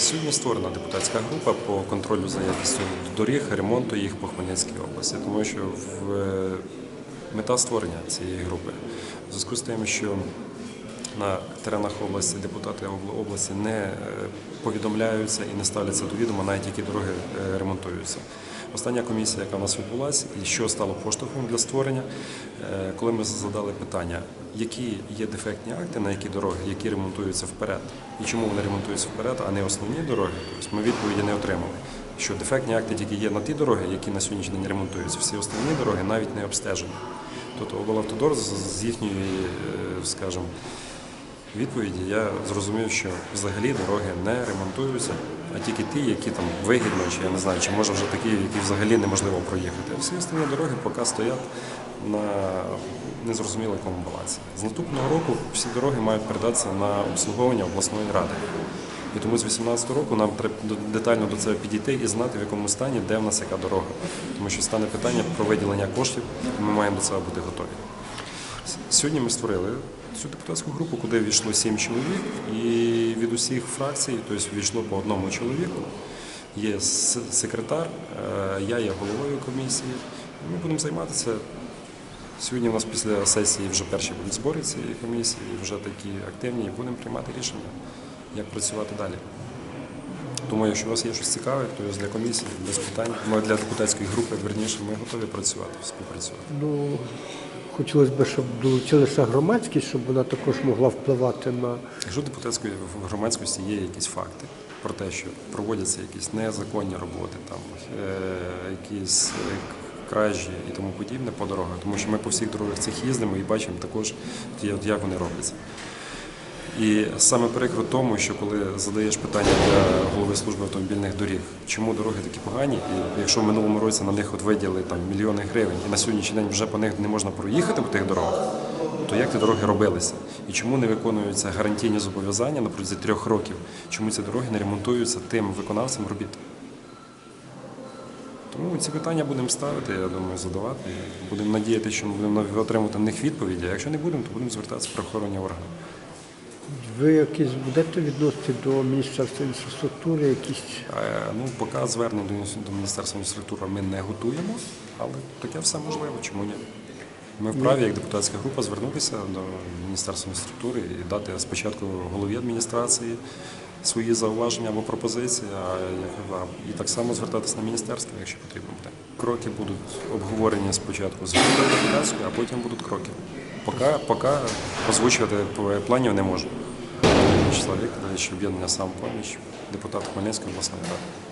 Сьогодні створена депутатська група по контролю за якістю доріг, ремонту їх по Хмельницькій області, тому що в е, мета створення цієї групи. В зв'язку з тим, що на теренах області депутати області не е, повідомляються і не ставляться до відома, навіть які дороги е, ремонтуються. Остання комісія, яка у нас відбулася, і що стало поштовхом для створення, е, коли ми задали питання, які є дефектні акти, на які дороги, які ремонтуються вперед, і чому вони ремонтуються вперед, а не основні дороги, тобто ми відповіді не отримали. Що дефектні акти тільки є на ті дороги, які на сьогоднішній день ремонтуються, всі основні дороги навіть не обстежені. Тобто облавтодор з- їхньої, скажімо, відповіді я зрозумів, що взагалі дороги не ремонтуються, а тільки ті, які там вигідно, чи я не знаю, чи може вже такі, які взагалі неможливо проїхати. Всі остальні дороги поки стоять на незрозуміло якому балансі. З наступного року всі дороги мають передатися на обслуговування обласної ради. І тому з 2018 року нам треба детально до цього підійти і знати, в якому стані, де в нас яка дорога. Тому що стане питання про виділення коштів, і ми маємо до цього бути готові. Сьогодні ми створили цю депутатську групу, куди війшло сім чоловік, і від усіх фракцій, тобто війшло по одному чоловіку. Є секретар, е, я є головою комісії. Ми будемо займатися. Сьогодні у нас після сесії вже перші будуть збори цієї комісії, вже такі активні, і будемо приймати рішення, як працювати далі. Тому, якщо у вас є щось цікаве, то для комісії без питань. Для депутатської групи, верніше, ми готові працювати, співпрацювати. Хотілося б, щоб долучилася громадськість, щоб вона також могла впливати на Якщо депутатської громадськості є якісь факти про те, що проводяться якісь незаконні роботи, там е, якісь е, кражі і тому подібне по дорогах, тому що ми по всіх дорогах цих їздимо і бачимо також, як вони робляться. І саме прикро тому, що коли задаєш питання для голови служби автомобільних доріг, чому дороги такі погані, і якщо в минулому році на них от виділили там мільйони гривень, і на сьогоднішній день вже по них не можна проїхати по тих дорогах, то як ті дороги робилися? І чому не виконуються гарантійні зобов'язання на протязі трьох років? Чому ці дороги не ремонтуються тим виконавцем робіт? Тому ці питання будемо ставити, я думаю, задавати. Будемо надіятися, що ми будемо отримувати на них відповіді. А якщо не будемо, то будемо звертатися в правоохоронні органи. Ви якісь будете відносити до Міністерства інфраструктури, якісь Е, Ну, поки звернення до, до Міністерства інфраструктури ми не готуємо, але таке все можливо. Чому ні? Ми вправі, як депутатська група, звернутися до Міністерства інфраструктури і дати спочатку голові адміністрації свої зауваження або пропозиції, а і так само звертатись на міністерство, якщо потрібно буде. Кроки будуть обговорені спочатку з депутатською, а потім будуть кроки. Поки, поки озвучувати планів не можу. Вячеслав Вікторович, об'єднання самопоміч, депутат Хмельницької обласної ради.